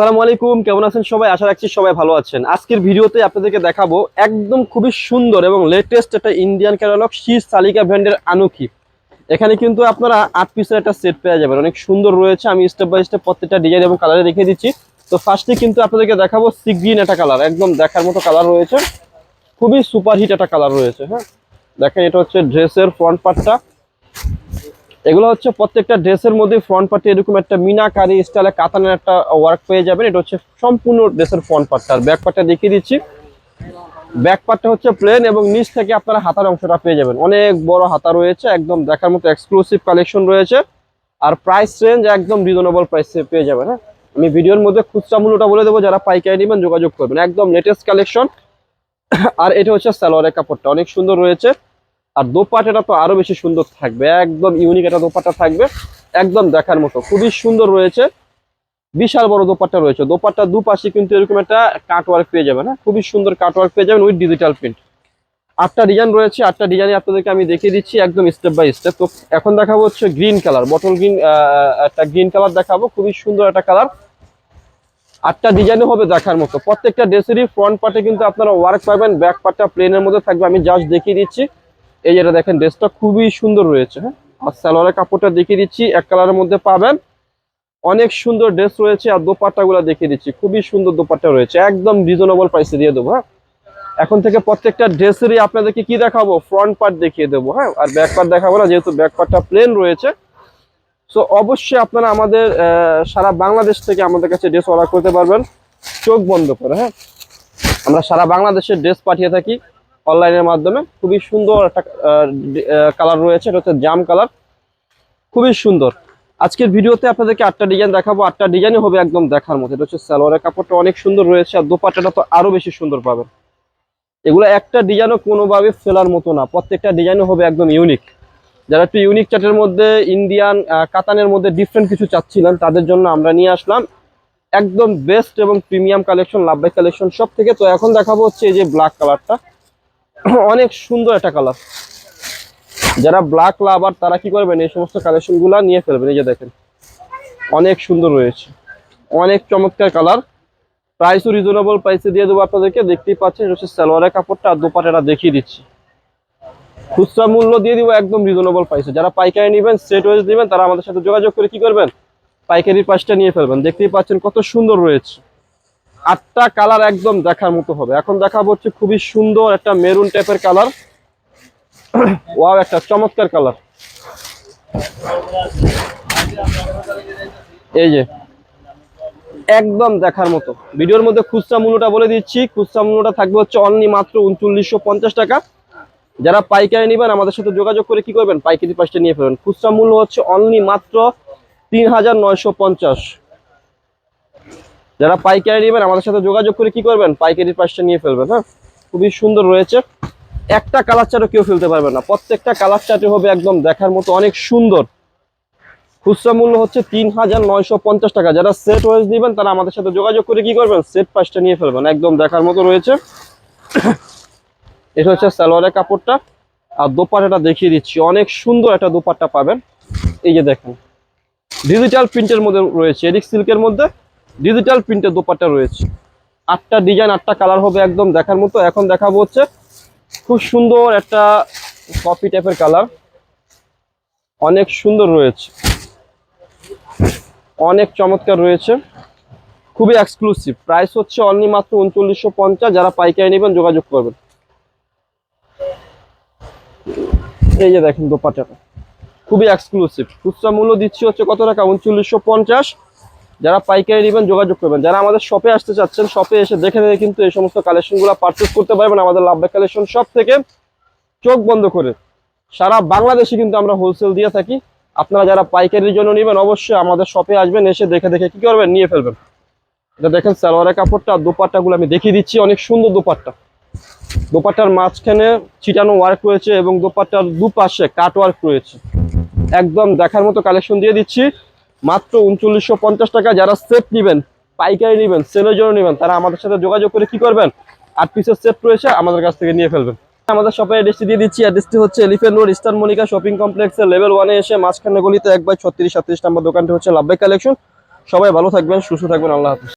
আসসালামু আলাইকুম, কেমন আছেন সবাই? আশা রাখছি সবাই ভালো আছেন। আজকের ভিডিওতে আপনাদেরকে দেখাবো একদম খুবই সুন্দর এবং লেটেস্ট একটা ইন্ডিয়ান ক্যাটালগ শীষ তালিকা ব্র্যান্ডের আনুকি। এখানে কিন্তু আপনারা আট পিসের একটা সেট পেয়ে যাবেন। অনেক সুন্দর রয়েছে। আমি স্টেপ বাই স্টেপ প্রত্যেকটা ডিজাইন এবং কালারে দেখিয়ে দিচ্ছি। তো ফার্স্টে কিন্তু আপনাদেরকে দেখাবো সি গ্রিন একটা কালার একদম দেখার মতো কালার রয়েছে। খুবই সুপারহিট একটা কালার রয়েছে হ্যাঁ? দেখেন, এটা হচ্ছে ড্রেসের ফ্রন্ট পার্টটা এগুলো হচ্ছে প্রত্যেকটা ড্রেসের মধ্যে ফ্রন্ট পার্টে এরকম একটা মিনাকারি স্টাইলে কাতানের একটা ওয়ার্ক পেয়ে যাবেন। এটা হচ্ছে সম্পূর্ণ ড্রেসের ফ্রন্ট পার্টটা আর ব্যাক পার্টটা দেখিয়ে দিচ্ছি। ব্যাক পার্টটা হচ্ছে প্লেন এবং নিচ থেকে আপনারা হাতার অংশটা পেয়ে যাবেন। অনেক বড় হাতা রয়েছে, একদম দেখার মতো এক্সক্লুসিভ কালেকশন রয়েছে। আর প্রাইস রেঞ্জ একদম রিজনেবল প্রাইসে পেয়ে যাবেন হ্যাঁ? আমি ভিডিওর মধ্যে খুচরা মূল্যটা বলে দেবো, যারা পাইকারি নেবেন যোগাযোগ করবেন। একদম লেটেস্ট কালেকশন আর এটা হচ্ছে সালোয়ারের কাপড়টা। অনেক সুন্দর রয়েছে। আর দোপাটাটা তো আরও বেশি সুন্দর থাকবে, একদম ইউনিক একটা দোপাট্টা থাকবে, একদম দেখার মতো। খুবই সুন্দর রয়েছে, বিশাল বড় দোপাট্টা রয়েছে। দোপাট্টা দুপাশে কিন্তু এরকম একটা কাট ওয়ার্ক পেয়ে যাবেন হ্যাঁ? খুবই সুন্দর কাট ওয়ার্ক পেয়ে যাবেন উইথ ডিজিটাল প্রিন্ট আটটা ডিজাইন রয়েছে, আটটা ডিজাইনে আপনাদেরকে আমি দেখিয়ে দিচ্ছি একদম স্টেপ বাই স্টেপ তো এখন দেখাবো হচ্ছে গ্রিন কালার বটল গ্রিন একটা গ্রিন কালার দেখাবো, খুবই সুন্দর একটা কালার আটটা ডিজাইনও হবে দেখার মতো। প্রত্যেকটা ড্রেসেরই ফ্রন্ট পার্টে কিন্তু আপনারা ওয়ার্ক পাবেন ব্যাক পার্টটা প্লেনের মধ্যে থাকবে, আমি জাস্ট দেখিয়ে দিচ্ছি। এই যেটা দেখেন ড্রেসটা খুবই সুন্দর রয়েছে হ্যাঁ? আর সালোয়ারের কাপড়টা দেখিয়ে দিচ্ছি, এক কালারের মধ্যে পাবেন। অনেক সুন্দর ড্রেস রয়েছে, আর দোপাট্টা গুলা দেখিয়ে দিচ্ছি, খুবই সুন্দর দোপাট্টা রয়েছে, একদম রিজনেবল প্রাইসে দিয়ে দেবো হ্যাঁ? এখন থেকে প্রত্যেকটা ড্রেসেরই আপনাদেরকে কি দেখাবো? ফ্রন্ট পার্ট দেখিয়ে দেবো হ্যাঁ? আর ব্যাক পার্ট দেখাবো না, যেহেতু ব্যাক পার্টটা প্লেন রয়েছে। সো অবশ্যই আপনারা আমাদের সারা বাংলাদেশ থেকে আমাদের কাছে ড্রেস অর্ডার করতে পারবেন। চোখ বন্ধ করে হ্যাঁ? আমরা সারা বাংলাদেশে ড্রেস পাঠিয়ে থাকি। অনলাইনের মাধ্যমে খুবই সুন্দর একটা কালার রয়েছে। এটা হচ্ছে জাম কালার। খুবই সুন্দর। আজকের ভিডিওতে আপনাদেরকে আটটা ডিজাইন দেখাবো। আটটা ডিজাইনই হবে একদম দেখার মতো। এটা হচ্ছে সালোয়ারের কাপড়টা অনেক সুন্দর রয়েছে আর দোপাট্টাটা তো আরও বেশি সুন্দর পাবেন। এগুলো একটা ডিজাইনও কোনোভাবে ফেলার মতো না। প্রত্যেকটা ডিজাইনও হবে একদম ইউনিক। যারা একটু ইউনিক চার্টের মধ্যে ইন্ডিয়ান কাতানের মধ্যে ডিফারেন্ট কিছু চাচ্ছিলেন, তাদের জন্য আমরা নিয়ে আসলাম একদম বেস্ট এবং প্রিমিয়াম কালেকশন লাভবাই কালেকশন সব থেকে তো এখন দেখাবো হচ্ছে এই যে ব্ল্যাক কালারটা অনেক সুন্দর একটা কালার যারা ব্ল্যাক লাভার তারা কি করবেন? এই সমস্ত কালেকশনগুলা নিয়ে ফেলবেন। এই যে দেখেন, অনেক সুন্দর রয়েছে। অনেক চমৎকার কালার প্রাইসও রিজনেবল প্রাইসে দিয়ে দেবো আপনাদেরকে। দেখতেই পাচ্ছেন হচ্ছে সালোয়ারের কাপড়টা, আর দোপাটাটা দেখিয়ে দিচ্ছি। খুচরা মূল্য দিয়ে দিব একদম রিজনেবল প্রাইসে যারা পাইকারি নেবেন সেট ওয়েজ নেবেন, তারা আমাদের সাথে যোগাযোগ করে কি করবেন? পাইকারির প্রাইসটা নিয়ে ফেলবেন। দেখতেই পাচ্ছেন কত সুন্দর রয়েছে। আটটা কালার একদম দেখার মতো হবে। এখন দেখাবো হচ্ছে খুবই সুন্দর একটা মেরুন টাইপের কালার। ওয়াও, একটা চমৎকার কালার। এই যে, একদম দেখার মতো। ভিডিওর মধ্যে খুচরা মূল্যটা বলে দিচ্ছি। খুচরা মূল্যটা থাকবে হচ্ছে অনলি মাত্র উনচল্লিশশো পঞ্চাশ টাকা। যারা পাইকারি নেবেন, আমাদের সাথে যোগাযোগ করে কি করবেন? পাইকারি পাশটা নিয়ে ফেলবেন। খুচরা মূল্য হচ্ছে অনলি মাত্র তিন হাজার নয়শো পঞ্চাশ। যারা পাইকারি নেবেন, আমাদের সাথে যোগাযোগ করে কি করবেন? পাইকারি পাশটা নিয়ে ফেলবেন হ্যাঁ? খুবই সুন্দর রয়েছে। একটা কালার চাটও কেউ ফেলতে পারবে না। প্রত্যেকটা কালার চার্টে হবে একদম দেখার মতো অনেক সুন্দর। খুচরা মূল্য হচ্ছে তিন হাজার নয়শো পঞ্চাশ টাকা। যারা সেট ওয়েজ নেবেন, তারা আমাদের সাথে যোগাযোগ করে কি করবেন? সেট পাশটা নিয়ে ফেলবেন। একদম দেখার মতো রয়েছে। এটা হচ্ছে সালোয়ারের কাপড়টা। আর দোপাট্টাটা দেখিয়ে দিচ্ছি। অনেক সুন্দর একটা দোপাট্টা পাবেন। এই যে দেখেন ডিজিটাল প্রিন্টের মধ্যে রয়েছে। এরিক সিল্কের মধ্যে। ডিজিটাল প্রিন্টের দোপাট্টা রয়েছে। আটটা ডিজাইন আটটা কালার হবে একদম দেখার মতো। এখন দেখাবো হচ্ছে খুব সুন্দর একটা কপি টাইপের কালার অনেক সুন্দর রয়েছে। অনেক চমৎকার রয়েছে। খুবই এক্সক্লুসিভ প্রাইস হচ্ছে অনলি মাত্র উনচল্লিশশো পঞ্চাশ। যারা পাইকারি নেবেন যোগাযোগ করবেন। এই যে দেখেন দোপাট্টাটা। খুবই এক্সক্লুসিভ খুচরা মূল্য দিচ্ছি হচ্ছে কত টাকা? উনচল্লিশশো পঞ্চাশ। যারা পাইকারি নেবেন, যোগাযোগ করবেন। যারা আমাদের শপে আসতে চাচ্ছেন শপে এসে দেখে দেখে কিন্তু এই সমস্ত কালেকশনগুলো পারচেস করতে পারবেন। আমাদের লাভবে কালেকশন শপ থেকে চোখ বন্ধ করে। সারা বাংলাদেশে কিন্তু আমরা হোলসেল দিয়ে থাকি। আপনারা যারা পাইকারির জন্য নেবেন, অবশ্যই আমাদের শপে আসবেন, এসে দেখে দেখে কি করবেন, নিয়ে ফেলবেন। এটা দেখেন, সালোয়ারের কাপড়টা দোপাট্টাগুলো আমি দেখিয়ে দিচ্ছি, অনেক সুন্দর দোপাট্টা। দোপাট্টার মাঝখানে ছিটানো ওয়ার্ক রয়েছে এবং দোপাট্টার দুপাশে কাট ওয়ার্ক রয়েছে। একদম দেখার মতো কালেকশন দিয়ে দিচ্ছি। মাত্র উনচল্লিশশো পঞ্চাশ টাকা যারা সেট নেবেন, পাইকারি নেবেন সেলের জন্য নেবেন, তারা আমাদের সাথে যোগাযোগ করে কি করবেন? আট পিসের সেট রয়েছে, আমাদের কাছ থেকে নিয়ে ফেলবেন। আমাদের সবাই অ্যাড্রেসটি দিয়ে দিচ্ছি অ্যাড্রেসটি হচ্ছে elephant road eastern Monica shopping কমপ্লেক্সের লেভেল ওয়ানে এসে মাঝখানে গলিতে এক বাই ছত্রিশ সাতত্রিশ নম্বর দোকানটি হচ্ছে লাভবাই কালেকশন সবাই ভালো থাকবেন, সুস্থ থাকবেন, আল্লাহ হাফিজ।